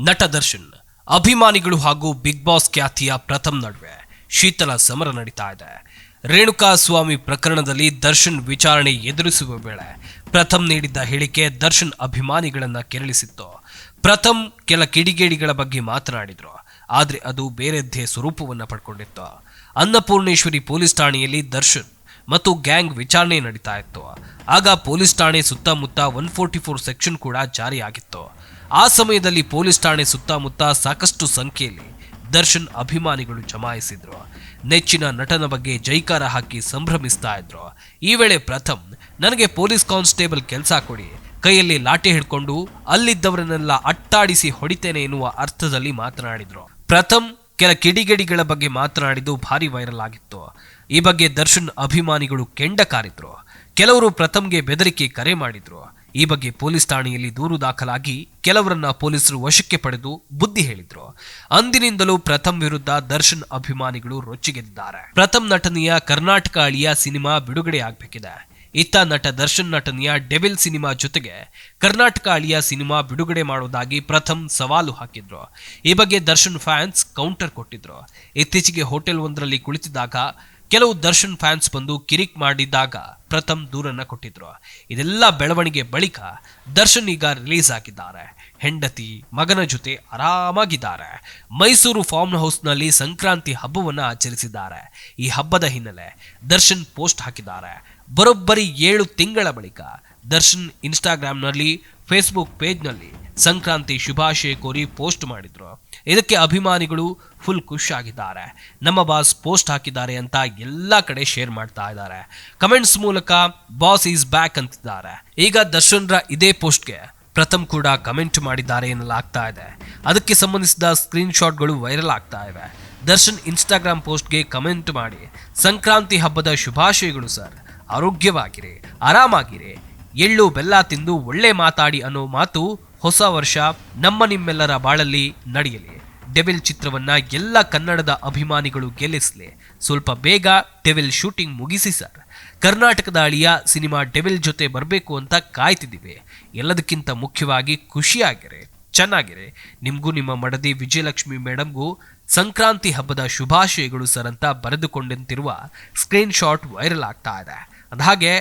ನಟ ದರ್ಶನ್, ಅಭಿಮಾನಿಗಳು ಹಾಗೂ ಬಿಗ್ ಬಾಸ್ ಖ್ಯಾತಿಯ ಪ್ರಥಮ್ ನಡುವೆ ಶೀತಲ ಸಮರ ನಡೀತಾ ಇದೆ. ರೇಣುಕಾ ಸ್ವಾಮಿ ಪ್ರಕರಣದಲ್ಲಿ ದರ್ಶನ್ ವಿಚಾರಣೆ ಎದುರಿಸುವ ವೇಳೆ ಪ್ರಥಮ್ ನೀಡಿದ್ದ ಹೇಳಿಕೆ ದರ್ಶನ್ ಅಭಿಮಾನಿಗಳನ್ನ ಕೆರಳಿಸಿತ್ತು. ಪ್ರಥಮ್ ಕೆಲ ಕಿಡಿಗೇಡಿಗಳ ಬಗ್ಗೆ ಮಾತನಾಡಿದ್ರು, ಆದ್ರೆ ಅದು ಬೇರೆದ್ದೇ ಸ್ವರೂಪವನ್ನ ಪಡ್ಕೊಂಡಿತ್ತು. ಅನ್ನಪೂರ್ಣೇಶ್ವರಿ ಪೊಲೀಸ್ ಠಾಣೆಯಲ್ಲಿ ದರ್ಶನ್ ಮತ್ತು ಗ್ಯಾಂಗ್ ವಿಚಾರಣೆ ನಡೀತಾ ಇತ್ತು. ಆಗ ಪೊಲೀಸ್ ಠಾಣೆ ಸುತ್ತಮುತ್ತ ಒನ್ ಫೋರ್ಟಿ ಫೋರ್ ಸೆಕ್ಷನ್ ಕೂಡ ಜಾರಿಯಾಗಿತ್ತು. ಆ ಸಮಯದಲ್ಲಿ ಪೊಲೀಸ್ ಠಾಣೆ ಸುತ್ತಮುತ್ತ ಸಾಕಷ್ಟು ಸಂಖ್ಯೆಯಲ್ಲಿ ದರ್ಶನ್ ಅಭಿಮಾನಿಗಳು ಜಮಾಯಿಸಿದ್ರು. ನೆಚ್ಚಿನ ನಟನ ಬಗ್ಗೆ ಜೈಕಾರ ಹಾಕಿ ಸಂಭ್ರಮಿಸ್ತಾ ಇದ್ರು. ಈ ವೇಳೆ ಪ್ರಥಮ್, ನನಗೆ ಪೊಲೀಸ್ ಕಾನ್ಸ್ಟೇಬಲ್ ಕೆಲಸ ಕೊಡಿ. ಕೈಯಲ್ಲಿ ಲಾಠಿ ಹಿಡ್ಕೊಂಡು ಅಲ್ಲಿದ್ದವರನ್ನೆಲ್ಲ ಅಟ್ಟಾಡಿಸಿ ಹೊಡಿತೇನೆ ಎನ್ನುವ ಅರ್ಥದಲ್ಲಿ ಮಾತನಾಡಿದ್ರು. ಪ್ರಥಮ್, ಕೆಲ ಕಿಡಿಗೇಡಿಗಳ ಬಗ್ಗೆ ಮಾತನಾಡಿದ್ದು ಭಾರಿ ವೈರಲ್ ಆಗಿತ್ತು. ಈ ಬಗ್ಗೆ ದರ್ಶನ್ ಅಭಿಮಾನಿಗಳು ಕೆಂಡ ಕಾರಿದ್ರು ಕೆಲವರು ಪ್ರಥಮ್ಗೆ ಬೆದರಿಕೆ ಕರೆ ಮಾಡಿದ್ರು. ಈ ಬಗ್ಗೆ ಪೊಲೀಸ್ ಠಾಣೆಯಲ್ಲಿ ದೂರು ದಾಖಲಾಗಿ ಕೆಲವರನ್ನ ಪೊಲೀಸರು ವಶಕ್ಕೆ ಪಡೆದು ಬುದ್ಧಿ ಹೇಳಿದ್ರು. ಅಂದಿನಿಂದಲೂ ಪ್ರಥಮ್ ವಿರುದ್ಧ ದರ್ಶನ್ ಅಭಿಮಾನಿಗಳು ರೊಚ್ಚಿಗೆದ್ದಿದ್ದಾರೆ. ಪ್ರಥಮ್ ನಟನೆಯ ಕರ್ನಾಟಕ ಅಳಿಯ ಸಿನಿಮಾ ಬಿಡುಗಡೆ ಆಗ್ಬೇಕಿದೆ. ಇತ್ತ ನಟ ದರ್ಶನ್ ನಟನೆಯ ಡೆವಿಲ್ ಸಿನಿಮಾ ಜೊತೆಗೆ ಕರ್ನಾಟಕ ಅಳಿಯ ಸಿನಿಮಾ ಬಿಡುಗಡೆ ಮಾಡೋದಾಗಿ ಪ್ರಥಮ್ ಸವಾಲು ಹಾಕಿದ್ರು. ಈ ಬಗ್ಗೆ ದರ್ಶನ್ ಫ್ಯಾನ್ಸ್ ಕೌಂಟರ್ ಕೊಟ್ಟಿದ್ರು. ಇತ್ತೀಚೆಗೆ ಹೋಟೆಲ್ ಒಂದರಲ್ಲಿ ಕುಳಿತಿದ್ದಾಗ ಕೆಲವು ದರ್ಶನ್ ಫ್ಯಾನ್ಸ್ ಬಂದು ಕಿರಿಕ್ ಮಾಡಿದ್ದಾಗ ಪ್ರಥಮ್ ದೂರನ್ನ ಕೊಟ್ಟಿದ್ರು. ಇದೆಲ್ಲ ಬೆಳವಣಿಗೆ ಬಳಿಕ ದರ್ಶನ್ ಈಗ ರಿಲೀಸ್ ಆಗಿದ್ದಾರೆ. ಹೆಂಡತಿ, ಮಗನ ಜೊತೆ ಆರಾಮಾಗಿದ್ದಾರೆ. ಮೈಸೂರು ಫಾರ್ಮ್ ಹೌಸ್ನಲ್ಲಿ ಸಂಕ್ರಾಂತಿ ಹಬ್ಬವನ್ನ ಆಚರಿಸಿದ್ದಾರೆ. ಈ ಹಬ್ಬದ ಹಿನ್ನೆಲೆ ದರ್ಶನ್ ಪೋಸ್ಟ್ ಹಾಕಿದ್ದಾರೆ. ಬರೋಬ್ಬರಿ ಏಳು ತಿಂಗಳ ಬಳಿಕ ದರ್ಶನ್ ಇನ್ಸ್ಟಾಗ್ರಾಮ್ನಲ್ಲಿ ಫೇಸ್ಬುಕ್ ಪೇಜ್ನಲ್ಲಿ ಸಂಕ್ರಾಂತಿ ಶುಭಾಶಯ ಕೋರಿ ಪೋಸ್ಟ್ ಮಾಡಿದ್ರು. ಇದಕ್ಕೆ ಅಭಿಮಾನಿಗಳು ಫುಲ್ ಖುಷ್ ಖುಷಿಯಾಗಿದ್ದಾರೆ ನಮ್ಮ ಬಾಸ್ ಪೋಸ್ಟ್ ಹಾಕಿದ್ದಾರೆ ಅಂತ ಎಲ್ಲ ಕಡೆ ಶೇರ್ ಮಾಡ್ತಾ ಇದ್ದಾರೆ. ಕಮೆಂಟ್ಸ್ ಮೂಲಕ ಬಾಸ್ ಈಸ್ ಬ್ಯಾಕ್ ಅಂತಿದ್ದಾರೆ. ಈಗ ದರ್ಶನ್ರ ಇದೇ ಪೋಸ್ಟ್ಗೆ ಪ್ರಥಮ್ ಕೂಡ ಕಮೆಂಟ್ ಮಾಡಿದ್ದಾರೆ ಎನ್ನಲಾಗ್ತಾ ಇದೆ. ಅದಕ್ಕೆ ಸಂಬಂಧಿಸಿದ ಸ್ಕ್ರೀನ್ ಶಾಟ್ಗಳು ವೈರಲ್ ಆಗ್ತಾ ಇವೆ. ದರ್ಶನ್ ಇನ್ಸ್ಟಾಗ್ರಾಮ್ ಪೋಸ್ಟ್ಗೆ ಕಮೆಂಟ್ ಮಾಡಿ, ಸಂಕ್ರಾಂತಿ ಹಬ್ಬದ ಶುಭಾಶಯಗಳು ಸರ್ ಆರೋಗ್ಯವಾಗಿರಿ, ಆರಾಮಾಗಿರಿ, ಎಳ್ಳು ಬೆಲ್ಲ ತಿಂದು ಒಳ್ಳೆ ಮಾತಾಡಿ ಅನ್ನೋ ಮಾತು ಹೊಸ ವರ್ಷ ನಮ್ಮ ನಿಮ್ಮೆಲ್ಲರ ಬಾಳಲ್ಲಿ ನಡೆಯಲಿ. ಡೆವಿಲ್ ಚಿತ್ರವನ್ನ ಎಲ್ಲ ಕನ್ನಡದ ಅಭಿಮಾನಿಗಳು ಗೆಲ್ಲಿಸಲಿ. ಸ್ವಲ್ಪ ಬೇಗ ಡೆವಿಲ್ ಶೂಟಿಂಗ್ ಮುಗಿಸಿ ಸರ್. ಕರ್ನಾಟಕದ ಅಳಿಯ ಸಿನಿಮಾ ಡೆವಿಲ್ ಜೊತೆ ಬರಬೇಕು ಅಂತ ಕಾಯ್ತಿದ್ದೀವಿ. ಎಲ್ಲದಕ್ಕಿಂತ ಮುಖ್ಯವಾಗಿ ಖುಷಿಯಾಗಿರಿ, ಚೆನ್ನಾಗಿರಿ. ನಿಮಗೂ ನಿಮ್ಮ ಮಡದಿ ವಿಜಯಲಕ್ಷ್ಮಿ ಮೇಡಮ್ಗೂ ಸಂಕ್ರಾಂತಿ ಹಬ್ಬದ ಶುಭಾಶಯಗಳು ಸರ್ ಅಂತ ಬರೆದುಕೊಂಡಂತಿರುವ ಸ್ಕ್ರೀನ್ ಶಾಟ್ ವೈರಲ್ ಆಗ್ತಾ ಇದೆ. ಅದಾಗೆ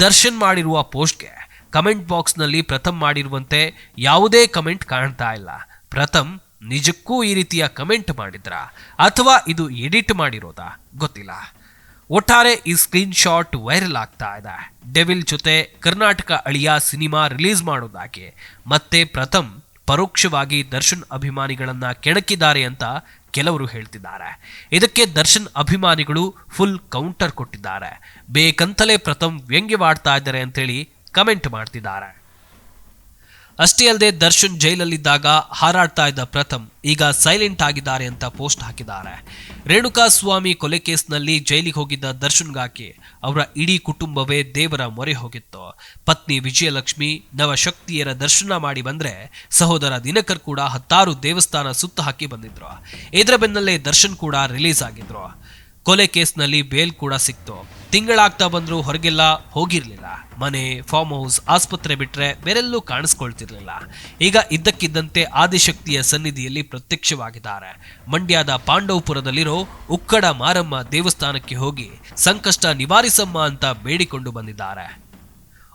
ದರ್ಶನ್ ಮಾಡಿರುವ ಪೋಸ್ಟ್ಗೆ ಕಮೆಂಟ್ ಬಾಕ್ಸ್ನಲ್ಲಿ ಪ್ರಥಮ್ ಮಾಡಿರುವಂತೆ ಯಾವುದೇ ಕಮೆಂಟ್ ಕಾಣ್ತಾ ಇಲ್ಲ. ಪ್ರಥಮ್ ನಿಜಕ್ಕೂ ಈ ರೀತಿಯ ಕಮೆಂಟ್ ಮಾಡಿದ್ರ? ಅಥವಾ ಇದು ಎಡಿಟ್ ಮಾಡಿರೋದಾ? ಗೊತ್ತಿಲ್ಲ. ಒಟ್ಟಾರೆ ಈ ಸ್ಕ್ರೀನ್ ಶಾಟ್ ವೈರಲ್ ಆಗ್ತಾ ಇದೆ. ಡೆವಿಲ್ ಜೊತೆ ಕರ್ನಾಟಕ ಅಳಿಯ ಸಿನಿಮಾ ರಿಲೀಸ್ ಮಾಡೋದಾಗಿ ಮತ್ತೆ ಪ್ರಥಮ್ ಪರೋಕ್ಷವಾಗಿ ದರ್ಶನ್ ಅಭಿಮಾನಿಗಳನ್ನ ಕೆಣಕಿದ್ದಾರೆ ಅಂತ ಕೆಲವರು ಹೇಳ್ತಿದ್ದಾರೆ. ಇದಕ್ಕೆ ದರ್ಶನ್ ಅಭಿಮಾನಿಗಳು ಫುಲ್ ಕೌಂಟರ್ ಕೊಟ್ಟಿದ್ದಾರೆ. ಬೇಕಂತಲೇ ಪ್ರಥಮ್ ವ್ಯಂಗ್ಯವಾಡ್ತಾ ಇದ್ದಾರೆ ಅಂತೇಳಿ ಕಮೆಂಟ್ ಮಾಡ್ತಿದ್ದಾರೆ. ಅಷ್ಟೇ ಅಲ್ಲದೆ ದರ್ಶನ್ ಜೈಲಲ್ಲಿದ್ದಾಗ ಹಾರಾಡ್ತಾ ಇದ್ದ ಪ್ರಥಮ್ ಈಗ ಸೈಲೆಂಟ್ ಆಗಿದ್ದಾರೆ ಅಂತ ಪೋಸ್ಟ್ ಹಾಕಿದ್ದಾರೆ. ರೇಣುಕಾ ಸ್ವಾಮಿ ಕೊಲೆ ಕೇಸ್ನಲ್ಲಿ ಜೈಲಿಗೆ ಹೋಗಿದ್ದ ದರ್ಶನ್ಗಾಕಿ ಅವರ ಇಡೀ ಕುಟುಂಬವೇ ದೇವರ ಮೊರೆ ಹೋಗಿತ್ತು. ಪತ್ನಿ ವಿಜಯಲಕ್ಷ್ಮಿ, ನವಶಕ್ತಿಯರ ದರ್ಶನ ಮಾಡಿ ಬಂದ್ರೆ ಸಹೋದರ ದಿನಕರ್ ಕೂಡ ಹತ್ತಾರು ದೇವಸ್ಥಾನ ಸುತ್ತ ಹಾಕಿ ಬಂದಿದ್ರು. ಇದರ ಬೆನ್ನಲ್ಲೇ ದರ್ಶನ್ ಕೂಡ ರಿಲೀಸ್ ಆಗಿದ್ರು. ಕೊಲೆ ಕೇಸ್ನಲ್ಲಿ ಬೇಲ್ ಕೂಡ ಸಿಕ್ತು. ತಿಂಗಳಾಗ್ತಾ ಬಂದ್ರು ಹೊರಗೆಲ್ಲ ಹೋಗಿರ್ಲಿಲ್ಲ. ಮನೆ ಫಾರ್ಮ್ ಹೌಸ್ ಆಸ್ಪತ್ರೆ ಬಿಟ್ರೆ ಬೇರೆಲ್ಲೂ ಕಾಣಿಸ್ಕೊಳ್ತಿರ್ಲಿಲ್ಲ. ಈಗ ಇದ್ದಕ್ಕಿದ್ದಂತೆ ಆದಿಶಕ್ತಿಯ ಸನ್ನಿಧಿಯಲ್ಲಿ ಪ್ರತ್ಯಕ್ಷವಾಗಿದ್ದಾರೆ. ಮಂಡ್ಯದ ಪಾಂಡವಪುರದಲ್ಲಿರೋ ಉಕ್ಕಡ ಮಾರಮ್ಮ ದೇವಸ್ಥಾನಕ್ಕೆ ಹೋಗಿ ಸಂಕಷ್ಟ ನಿವಾರಿಸಮ್ಮ ಅಂತ ಬೇಡಿಕೊಂಡು ಬಂದಿದ್ದಾರೆ.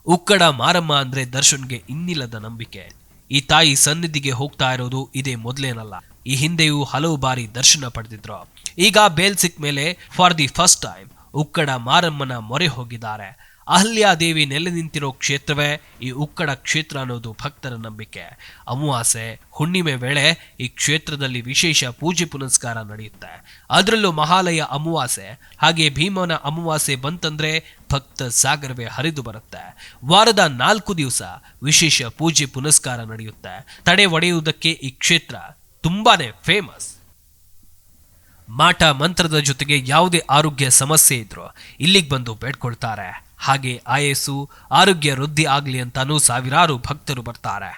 ಉಕ್ಕಡ ಮಾರಮ್ಮ ಅಂದ್ರೆ ದರ್ಶನ್ಗೆ ಇನ್ನಿಲ್ಲದ ನಂಬಿಕೆ. ಈ ತಾಯಿ ಸನ್ನಿಧಿಗೆ ಹೋಗ್ತಾ ಇರೋದು ಇದೇ ಮೊದಲೇನಲ್ಲ. ಈ ಹಿಂದೆಯೂ ಹಲವು ಬಾರಿ ದರ್ಶನ ಪಡೆದಿದ್ರು. ಈಗ ಬೇಲ್ ಸಿಕ್ ಮೇಲೆ for the first time Ukkada ಮಾರಮ್ಮನ ಮೊರೆ ಹೋಗಿದ್ದಾರೆ. ಅಹಲ್ಯಾದೇವಿ ನೆಲೆ ನಿಂತಿರೋ ಕ್ಷೇತ್ರವೇ ಈ ಉಕ್ಕಡ ಕ್ಷೇತ್ರ ಅನ್ನೋದು ಭಕ್ತರ ನಂಬಿಕೆ. ಅಮಾವಾಸ್ಯೆ, ಹುಣ್ಣಿಮೆ ವೇಳೆ ಈ ಕ್ಷೇತ್ರದಲ್ಲಿ ವಿಶೇಷ ಪೂಜೆ ಪುನಸ್ಕಾರ ನಡೆಯುತ್ತೆ. ಅದರಲ್ಲೂ ಮಹಾಲಯ ಅಮಾವಾಸ್ಯೆ, ಹಾಗೆ ಭೀಮನ ಅಮಾವಾಸ್ಯೆ ಬಂತಂದ್ರೆ ಭಕ್ತ ಸಾಗರವೇ ಹರಿದು ಬರುತ್ತೆ. ವಾರದ ನಾಲ್ಕು ದಿವಸ ವಿಶೇಷ ಪೂಜೆ ಪುನಸ್ಕಾರ ನಡೆಯುತ್ತೆ. ತಡೆ ಒಡೆಯುವುದಕ್ಕೆ ಈ ಕ್ಷೇತ್ರ ತುಂಬಾನೇ ಫೇಮಸ್ ಮಾಟ ಮಂತ್ರದ ಜೊತೆಗೆ ಯಾವುದೇ ಆರೋಗ್ಯ ಸಮಸ್ಯೆ ಇದ್ರೂ ಇಲ್ಲಿಗೆ ಬಂದು ಬೇಡ್ಕೊಳ್ತಾರೆ. ಹಾಗೆ ಆಯಸ್ಸು ಆರೋಗ್ಯ ವೃದ್ಧಿ ಆಗಲಿ ಅಂತಾನೂ ಸಾವಿರಾರು ಭಕ್ತರು ಬರ್ತಾರೆ.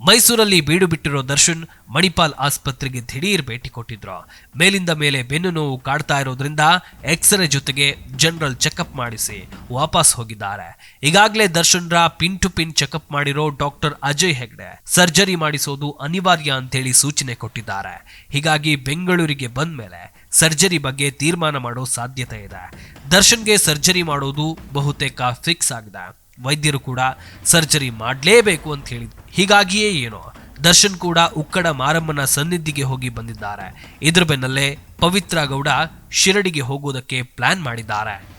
ಮೈಸೂರಲ್ಲಿ ಬೀಡು ಬಿಟ್ಟಿರೋ ದರ್ಶನ್ ಮಣಿಪಾಲ್ ಆಸ್ಪತ್ರೆಗೆ ದಿಢೀರ್ ಭೇಟಿ ಕೊಟ್ಟಿದ್ರು. ಮೇಲಿಂದ ಮೇಲೆ ಬೆನ್ನು ನೋವು ಕಾಡ್ತಾ ಇರೋದ್ರಿಂದ ಎಕ್ಸ್ರೇ ಜೊತೆಗೆ ಜನರಲ್ ಚೆಕಪ್ ಮಾಡಿಸಿ ವಾಪಸ್ ಹೋಗಿದ್ದಾರೆ. ಈಗಾಗಲೇ ದರ್ಶನ್ರ ಪಿನ್ ಟು ಪಿನ್ ಚೆಕಪ್ ಮಾಡಿರೋ ಡಾಕ್ಟರ್ ಅಜಯ್ ಹೆಗ್ಡೆ ಸರ್ಜರಿ ಮಾಡಿಸೋದು ಅನಿವಾರ್ಯ ಅಂತೇಳಿ ಸೂಚನೆ ಕೊಟ್ಟಿದ್ದಾರೆ. ಹೀಗಾಗಿ ಬೆಂಗಳೂರಿಗೆ ಬಂದ ಮೇಲೆ ಸರ್ಜರಿ ಬಗ್ಗೆ ತೀರ್ಮಾನ ಮಾಡೋ ಸಾಧ್ಯತೆ ಇದೆ. ದರ್ಶನ್ಗೆ ಸರ್ಜರಿ ಮಾಡೋದು ಬಹುತೇಕ ಫಿಕ್ಸ್ ಆಗಿದೆ. ವೈದ್ಯರು ಕೂಡ ಸರ್ಜರಿ ಮಾಡಲೇಬೇಕು ಅಂತ ಹೇಳಿದ್ರು. ಹೀಗಾಗಿಯೇ ಏನೋ, ದರ್ಶನ್ ಕೂಡ ಉಕ್ಕಡ ಮಾರಮ್ಮನ ಸನ್ನಿಧಿಗೆ ಹೋಗಿ ಬಂದಿದ್ದಾರೆ. ಇದ್ರ ಬೆನ್ನಲ್ಲೇ ಪವಿತ್ರ ಗೌಡ ಶಿರಡಿಗೆ ಹೋಗುವುದಕ್ಕೆ ಪ್ಲಾನ್ ಮಾಡಿದ್ದಾರೆ.